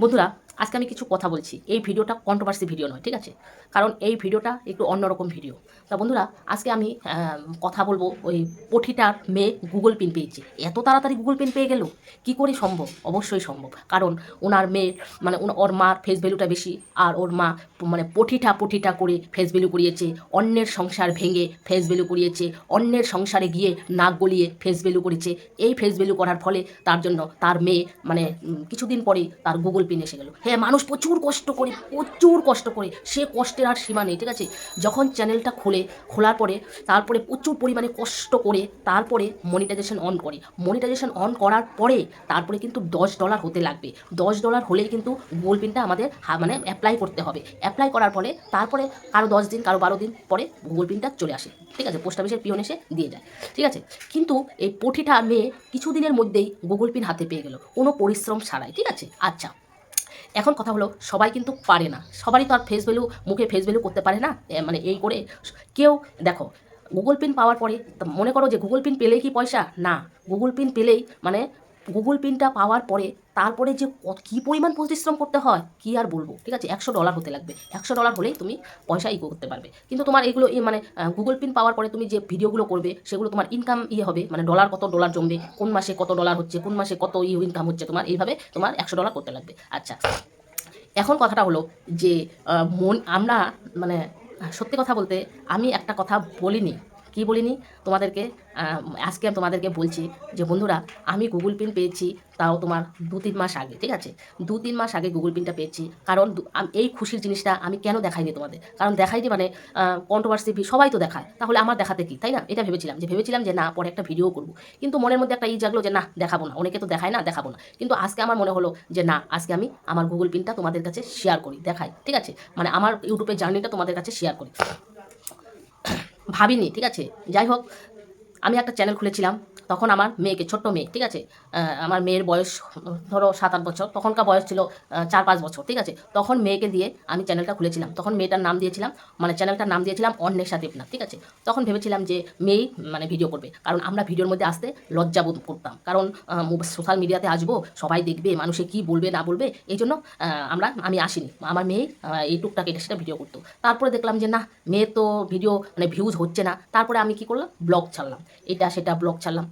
বন্ধুরা আজকে আমি কিছু কথা বলছি। এই ভিডিওটা কন্ট্রোভার্সি ভিডিও নয়, ঠিক আছে? কারণ এই ভিডিওটা একটু অন্যরকম ভিডিও তা বন্ধুরা, আজকে আমি কথা বলব ওই পঠিটার মেয়ে গুগল পিন পেয়েছে। এত তাড়াতাড়ি গুগল পিন পেয়ে গেল? কি করে সম্ভব? অবশ্যই সম্ভব। কারণ ওনার মেয়ের মানে ওর মার ফেস ভ্যালুটা বেশি, আর ওর মা মানে পঠিটা পঠিটা করে ফেস ভ্যালু করিয়েছে অন্যের সংসার ভেঙে ফেস ভ্যালু করিয়েছে অন্যের সংসারে গিয়ে নাক গলিয়ে ফেস ভ্যালু করেছে। এই ফেস ভ্যালু করার ফলে তার জন্য তার মেয়ে মানে কিছুদিন পরেই তার গুগল পিন এসে গেল। হ্যাঁ মানুষ প্রচুর কষ্ট করে, প্রচুর কষ্ট করে, সে কষ্টের আর সীমা নেই, ঠিক আছে? যখন চ্যানেলটা খোলে, খোলার পরে, তারপরে প্রচুর পরিমাণে কষ্ট করে, তারপরে মনিটাইজেশন অন করে। মনিটাইজেশন অন করার পরে, তারপরে কিন্তু দশ ডলার হতে লাগবে। দশ ডলার হলেই কিন্তু গুগল পিনটা আমাদের মানে অ্যাপ্লাই করতে হবে। অ্যাপ্লাই করার পরে, তারপরে কারও দশ দিন, কারও বারো দিন পরে গুগল পিনটা চলে আসে, ঠিক আছে? পোস্ট অফিসের পিওন এসে দিয়ে যায়, ঠিক আছে? কিন্তু এই পঠিটা মেয়ে কিছুদিনের মধ্যেই গুগল পিন হাতে পেয়ে গেল। কোনো পরিশ্রম ছাড়াই, ঠিক আছে? আচ্ছা এখন কথা হলো, সবাই কিন্তু পারে না। সবারই তো আর ফেস ভ্যালু মুখে ফেস ভ্যালু করতে পারে না। মানে এই করে কেউ, দেখো গুগল পিন পাওয়ার পরে মনে করো যে গুগল পিন পেলেই কি পয়সা? না। গুগল পিন পেলেই মানে গুগল পিনটা পাওয়ার পরে তারপরে যে কী পরিমাণ পরিশ্রম করতে হয়, কি আর বলব? ঠিক আছে? একশো ডলার হতে লাগবে। একশো ডলার হলেই তুমি পয়সা ইকো করতে পারবে। কিন্তু তোমার এগুলো মানে গুগল পিন পাওয়ার পরে তুমি যে ভিডিওগুলো করবে, সেগুলো তোমার ইনকাম ইয়ে হবে। মানে ডলার কত ডলার জমবে, কোন মাসে কত ডলার হচ্ছে, কোন মাসে কত ইয়ে ইনকাম হচ্ছে, তোমার এইভাবে তোমার একশো ডলার করতে লাগবে। আচ্ছা। এখন কথাটা হলো যে মন, আমরা মানে সত্যি কথা বলতে আমি একটা কথা বলিনি। কি বলিনি? তোমাদেরকে আজকে আমি তোমাদেরকে বলছি যে বন্ধুরা, আমি গুগল পিন পেয়েছি তাও তোমার দু তিন মাস আগে, ঠিক আছে? দু তিন মাস আগে গুগল পিনটা পেয়েছি। কারণ এই খুশির জিনিসটা আমি কেন দেখাইনি তোমাদের? কারণ দেখাইনি মানে কন্ট্রোভার্সি সবাই তো দেখায়। তাহলে আমার দেখাতে কি, তাই না? এটা ভেবেছিলাম যে ভেবেছিলাম যে না, পরে একটা ভিডিও করব। কিন্তু মনের মধ্যে একটা ই জাগলো যে না, দেখাবো না। অনেকে তো দেখায় না, দেখাবো না। কিন্তু আজকে আমার মনে হলো যে না, আজকে আমি আমার গুগল পিনটা তোমাদের কাছে শেয়ার করি, দেখাই, ঠিক আছে? মানে আমার ইউটিউবের জার্নিটা তোমাদের কাছে শেয়ার করি। ভাবিনি ঠিক আছে? যাই হোক আমি একটা চ্যানেল খুলেছিলাম। তখন আমার মেয়েকে, ছোট্ট মেয়ে, ঠিক আছে? আমার মেয়ের বয়স, ধরো সাত আট বছর, তখনকার বয়স ছিল চার পাঁচ বছর, ঠিক আছে? তখন মেয়েকে দিয়ে আমি চ্যানেলটা খুলেছিলাম। তখন মেয়েটার নাম দিয়েছিলাম মানে চ্যানেলটার নাম দিয়েছিলাম অন্বেষা দেবনাথ, ঠিক আছে? তখন ভেবেছিলাম যে মেয়েই মানে ভিডিও করবে। কারণ আমরা ভিডিওর মধ্যে আসতে লজ্জা বোধ করতাম। কারণ সোশ্যাল মিডিয়াতে আসব, সবাই দেখবে, মানুষে কি বলবে, না বলবে এই জন্য আমরা, আমি আসিনি। আমার মেয়ে এই টুকটাক এটা সেটা ভিডিও করতো। তারপরে দেখলাম যে, না মেয়ে তো ভিডিও মানে ভিউজ হচ্ছে না। তারপরে আমি কি করলাম? ব্লগ ছাড়লাম। এটা সেটা ব্লগ ছাড়লাম।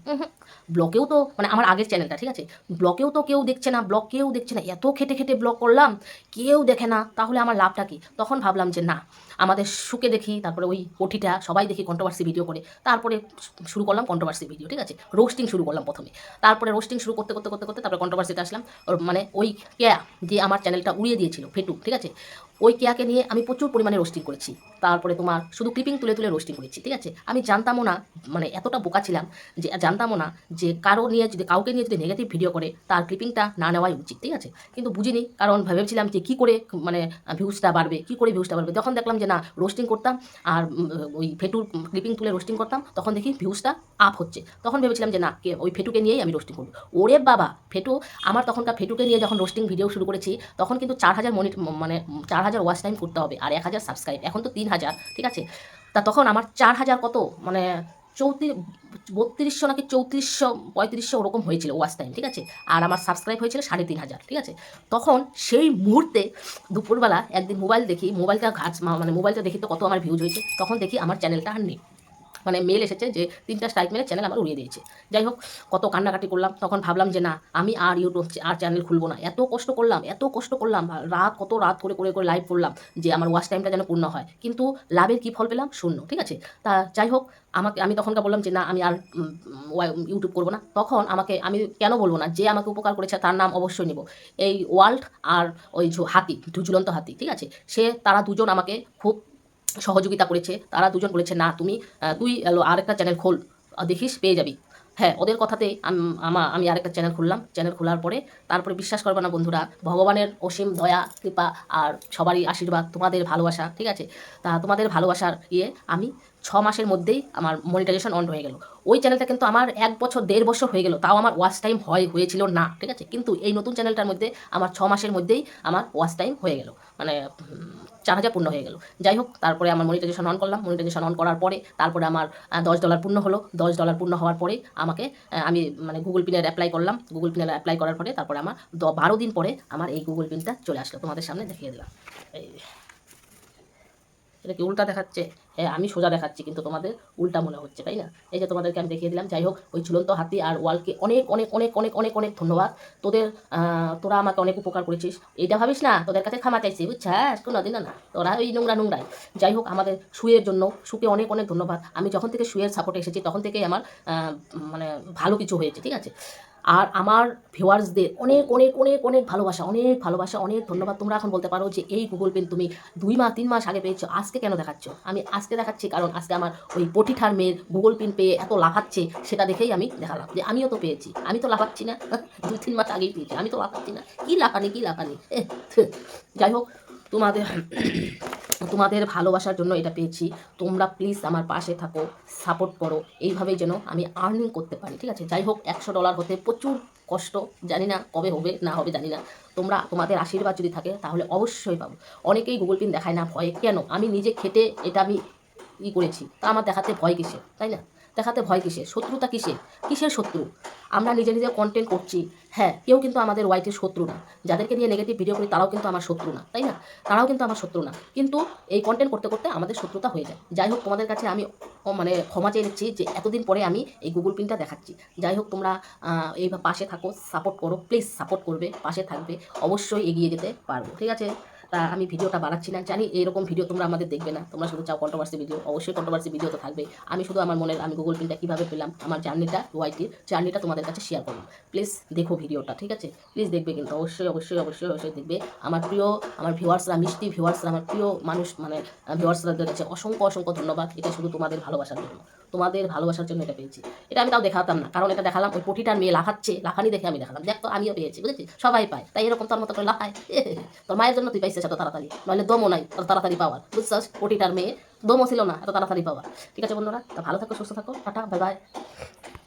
ব্লকেও তো মানে আমার আগের চ্যানেলটা ঠিক আছে? ব্লকেও তো কেউ দেখছে না, ব্লক কেউ দেখছে না, এত খেটে খেটে ব্লক করলাম, কেউ দেখে না, তাহলে আমার লাভটা কি? তখন ভাবলাম যে না আমাদের সুখে দেখি, তারপরে ওই পঠিটা সবাই দেখি কন্ট্রোভার্সি ভিডিও করে। তারপরে শুরু করলাম কন্ট্রোভার্সি ভিডিও ঠিক আছে? রোস্টিং শুরু করলাম প্রথমে। তারপরে রোস্টিং শুরু করতে করতে করতে করতে তারপরে কন্ট্রোভার্সিতে আসলাম। মানে ওই কেয়া যে আমার চ্যানেলটা উড়িয়ে দিয়েছিল, ফেটু, ঠিক আছে? ওই কেয়াকে নিয়ে আমি প্রচুর পরিমাণে রোস্টিং করেছি। তারপরে তোমার শুধু ক্লিপিং তুলে তুলে রোস্টিং করেছি, ঠিক আছে? আমি জানতামও না মানে এতটা বোকা ছিলাম যে, জানতামও না যে কারও নিয়ে যদি, কাউকে নিয়ে যদি নেগেটিভ ভিডিও করে, তার ক্লিপিংটা না নেওয়াই উচিত, ঠিক আছে? কিন্তু বুঝিনি, কারণ ভেবেছিলাম যে কী করে মানে ভিউজটা বাড়বে, কী করে ভিউজটা বাড়বে? যখন দেখলাম যে না রোস্টিং করতাম আর ওই ফেটুর ক্লিপিং তুলে রোস্টিং করতাম, তখন দেখি ভিউজটা আপ হচ্ছে। তখন ভেবেছিলাম যে না, কে, ওই ফেটুকে নিয়েই আমি রোস্টিং করব। ওরে বাবা, ফেটু, আমার তখনকার ফেটুকে নিয়ে যখন রোস্টিং ভিডিও শুরু করেছি, তখন কিন্তু চার হাজার মনিট মানে চার হাজার ওয়াচ টাইম করতে হবে, আর এক হাজার সাবস্ক্রাইব এখন তো তিন হাজার, ঠিক আছে? তা তখন আমার চার হাজার কত মানে চৌত্রিশ বত্রিশশো নাকি চৌত্রিশশো পঁয়ত্রিশশো ওরকম হয়েছিল ওয়াচ টাইম ঠিক আছে? আর আমার সাবস্ক্রাইব হয়েছিল সাড়ে তিন হাজার, ঠিক আছে? তখন সেই মুহূর্তে দুপুরবেলা একদিন মোবাইল দেখি মোবাইলটা ঘাস মানে মোবাইলটা দেখি তো কত আমার ভিউজ হয়েছে, তখন দেখি আমার চ্যানেলটা আর নেই। মানে মেল এসেছে যে তিনটা স্ট্রাইক মেরে চ্যানেল আমার উড়িয়ে দিয়েছে। যাই হোক, কত কান্নাকাটি করলাম, তখন ভাবলাম যে না, আমি আর ইউটিউব আর চ্যানেল খুলবো না। এত কষ্ট করলাম, এত কষ্ট করলাম রাত, কত রাত করে করে করে লাইভ করলাম যে আমার ওয়াচ টাইমটা যেন পূর্ণ হয়। কিন্তু লাভের কী ফল পেলাম? শূন্য, ঠিক আছে? তা যাই হোক, আমাকে, আমি তখনকার বললাম যে না, আমি আর ইউটিউব করব না। তখন আমাকে, আমি কেন বলব না? যে আমাকে উপকার করেছে তার নাম অবশ্যই নেব। এই ওয়ার্ল্ড আর ওই হাতি ঝুলন্ত হাতি, ঠিক আছে? সে, তারা দুজন আমাকে খুব সহযোগিতা করেছে। তারা দুজন বলেছে, না, তুমি তুই আর আরেকটা চ্যানেল খোল দেখিস, পেয়ে যাবি। হ্যাঁ ওদের কথাতেই আমার আমা- আমি আরেকটা চ্যানেল খুললাম। চ্যানেল খোলার পরে তারপরে বিশ্বাস করবে না বন্ধুরা, ভগবানের অসীম দয়া, কৃপা আর সবারই আশীর্বাদ, তোমাদের ভালোবাসা, ঠিক আছে? তা তোমাদের ভালোবাসার ইয়ে আমি ছ মাসের মধ্যেই আমার মনিটাইজেশন অন হয়ে গেল। ওই চ্যানেলটা কিন্তু আমার এক বছর, দেড় বছর হয়ে গেল। তাও আমার ওয়াচ টাইম হয়, হয়েছিল না, ঠিক আছে? কিন্তু এই নতুন চ্যানেলটার মধ্যে আমার ছ মাসের মধ্যেই আমার ওয়াচ টাইম হয়ে গেল। মানে চার হাজার পূর্ণ হয়ে গেল। যাই হোক, তারপরে আমার মনিটাইজেশন অন করলাম। মনিটাইজেশন অন করার পরে তারপরে আমার দশ ডলার পূর্ণ হলো। দশ ডলার পূর্ণ হওয়ার পরে আমাকে আমি মানে গুগল পিনের অ্যাপ্লাই করলাম। গুগল পিনের অ্যাপ্লাই করার পরে তারপরে আমার বারো দিন পরে আমার এই গুগল পিনটা চলে আসলো। তোমাদের সামনে দেখিয়ে দিলাম। এই, এটা কি উল্টা দেখাচ্ছে? হ্যাঁ আমি সোজা দেখাচ্ছি কিন্তু তোমাদের উল্টা মনে হচ্ছে, তাই না? এই যে তোমাদেরকে আমি দেখিয়ে দিলাম, যাই হোক, ওই ঝুলন্ত হাতি আর ওয়ালকে অনেক অনেক অনেক অনেক অনেক অনেক ধন্যবাদ। তোদের তোরা আমাকে অনেক উপকার করেছিস। এইটা ভাবিস না? তোদের কাছে ক্ষমা চাইছি, বুঝছাস? কোনো দিনও না। তোরা ওই নোংরা, নোংরাই। যাই হোক, আমাদের শুয়ের জন্য, সুকে অনেক অনেক ধন্যবাদ। আমি যখন থেকে শুয়ের সাপোর্টে এসেছি, তখন থেকেই আমার মানে ভালো কিছু হয়েছে, ঠিক আছে? আর আমার ভিউয়ার্সদের অনেক অনেক অনেক অনেক ভালোবাসা অনেক ভালোবাসা, অনেক ধন্যবাদ। তোমরা এখন বলতে পারো যে এই গুগল পেন তুমি দুই মাস, তিন মাস আগে পেয়েছ, আজকে কেন দেখাচ্ছ? আমি আজকে দেখাচ্ছি কারণ আজকে আমার ওই পটিঠার মেয়ের গুগল পিন পেয়ে এত লাফাচ্ছে, সেটা দেখেই আমি দেখালাম যে আমিও তো পেয়েছি। আমি তো লাফাচ্ছি না, দুই, তিন মাস আগেই পেয়েছি, আমি তো লাফাচ্ছি না। কী লাফানি কী লাফানি? যাই হোক, তোমাদের তোমাদের ভালোবাসার জন্য এটা পেয়েছি। তোমরা প্লিজ আমার পাশে থাকো সাপোর্ট করো। এইভাবেই যেন আমি আর্নিং করতে পারি, ঠিক আছে? যাই হোক একশো ডলার হতে প্রচুর কষ্ট। জানি না কবে হবে, না হবে, জানি না। তোমরা তোমাদের আশীর্বাদ যদি থাকে, তাহলে অবশ্যই পাবো। অনেকেই গুগল পিন দেখায় না, ভয়ে। কেন? আমি নিজে খেটে এটা আমি ই করেছি। তা আমার দেখাতে ভয় কিসে তাই না? দেখাতে ভয় কিসে শত্রুতা কিসে কিসের শত্রু? আমরা নিজে নিজে কন্টেন্ট করছি। হ্যাঁ কেউ কিন্তু আমাদের ওয়াইটির শত্রু না। যাদেরকে নিয়ে নেগেটিভ ভিডিও করি, তারাও কিন্তু আমার শত্রু না, তাই না? তারাও কিন্তু আমার শত্রু না। কিন্তু এই কন্টেন্ট করতে করতে আমাদের শত্রুতা হয়ে যায়। যাই হোক, তোমাদের কাছে আমি মানে ক্ষমা চেয়ে নিচ্ছি যে এতদিন পরে আমি এই গুগল পিনটা দেখাচ্ছি। যাই হোক, তোমরা এই পাশে থাকো সাপোর্ট করো প্লিজ সাপোর্ট করবে, পাশে থাকবে, অবশ্যই এগিয়ে যেতে পারব, ঠিক আছে? তা আমি ভিডিওটা বাড়াচ্ছি না। জানি এরকম ভিডিও তোমরা আমাদের দেখবে না। তোমরা শুধু চাও কন্ট্রোভার্সি ভিডিও অবশ্যই কন্ট্রোভার্সি ভিডিও তো থাকবে আমি শুধু আমার মনের, আমি গুগল পিনটা কীভাবে পেলাম, আমার জার্নিটা ওয়াইটির জার্নিটা তোমাদের কাছে শেয়ার করলাম। প্লিজ দেখো ভিডিওটা ঠিক আছে? প্লিজ দেখবে কিন্তু, অবশ্যই অবশ্যই অবশ্যই অবশ্যই দেখবে। আমার প্রিয়, আমার ভিউয়ার্সরা মিষ্টি ভিউয়ার্সরা আমার প্রিয় মানুষ মানে ভিউয়ার্সরাদের কাছে অসংখ্য অসংখ্য ধন্যবাদ। এটা শুধু তোমাদের ভালোবাসার জন্য। তোমাদের ভালোবাসার জন্য এটা পেয়েছি। এটা আমি তাও দেখাতাম না, কারণ এটা দেখালাম ওই পটিটার মেয়ে লাফাচ্ছে, লাফানি দেখে আমি দেখালাম। দেখ তো, আমিও পেয়েছি বুঝেছি সবাই পায়, তাই এরকম তোর মতো করে লাফায়। তোর মায়ের জন্য তুই পাইছিস এত তাড়াতাড়ি, নইলে দমও নাই, এত তাড়াতাড়ি পাওয়ার, বুঝছিস? পটিটার মেয়ে, দমও ছিল না, এত তাড়াতাড়ি পাওয়ার। ঠিক আছে বন্ধুরা, তা ভালো থাকো, সুস্থ থাকো, টাটা, বাই বাই।